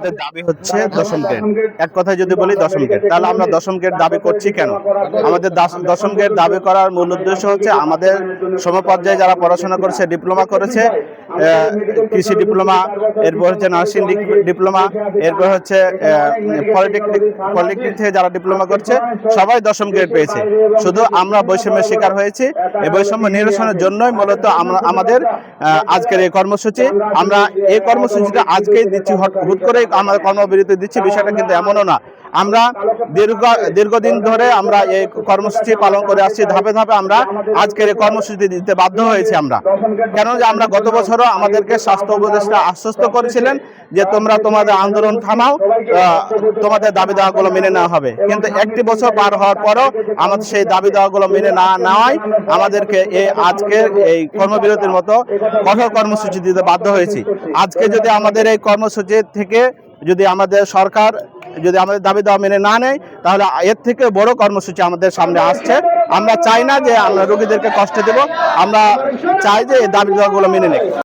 আমাদের দাবি হচ্ছে দশম গ্রেড এক কথায় যদি বলি দশম গ্রেড তাহলে আমরা দশম গ্রেড দাবি করছি কেন? আমাদের দশম গ্রেড দাবি করার মূল উদ্দেশ্য হচ্ছে আমাদের সমপর্যায়ে যারা পড়াশোনা করেছে ডিপ্লোমা করেছে কৃষি ডিপ্লোমা এরপর হচ্ছে নার্সিং ডিপ্লোমা এরপর হচ্ছে পলিটেকনিক পলিটেকনিক থেকে যারা ডিপ্লোমা করছে সবাই দশম গ্রেড পেয়েছে। শুধু আমরা বৈষম্যের শিকার হয়েছি। এই বৈষম্য নিরসনের জন্যই মূলত আমরা আমাদের আজকের এই কর্মসূচি। আমরা এই কর্মসূচিটা আজকেই দিচ্ছি হট- করেই। আমরা কর্মবিরতি দিচ্ছি বিষয়টা কিন্তু এমনও না। আমরা দীর্ঘ, দীর্ঘদিন ধরে আমরা এই কর্মসূচি পালন করে আসছি। ধাপে ধাপে আমরা আজকের এই কর্মসূচি দিতে বাধ্য হয়েছি আমরা। কেন যে আমরা গত বছরও আমাদেরকে স্বাস্থ্য উপদেষ্টা আশ্বস্ত করেছিলেন যে তোমরা তোমাদের আন্দোলন থামাও তোমাদের দাবি দাওয়াগুলো মেনে নেওয়া হবে। কিন্তু একটি বছর পার হওয়ার পরও আমাদের সেই দাবি দাওয়াগুলো মেনে না নেওয়ায় আমাদেরকে এই আজকের এই কর্মবিরতির মতো কঠোর কর্মসূচি দিতে বাধ্য হয়েছি। আজকে যদি আমাদের এই কর্মসূচি থেকে যদি আমাদের সরকার যদি আমাদের দাবি দাওয়া মেনে না নেয়, তাহলে এর থেকে বড় কর্মসূচি আমাদের সামনে আসছে। আমরা চাই না যে আমরা রোগীদেরকে কষ্ট দেব, আমরা চাই যে এই দাবি দাওয়াগুলো মেনে নেয়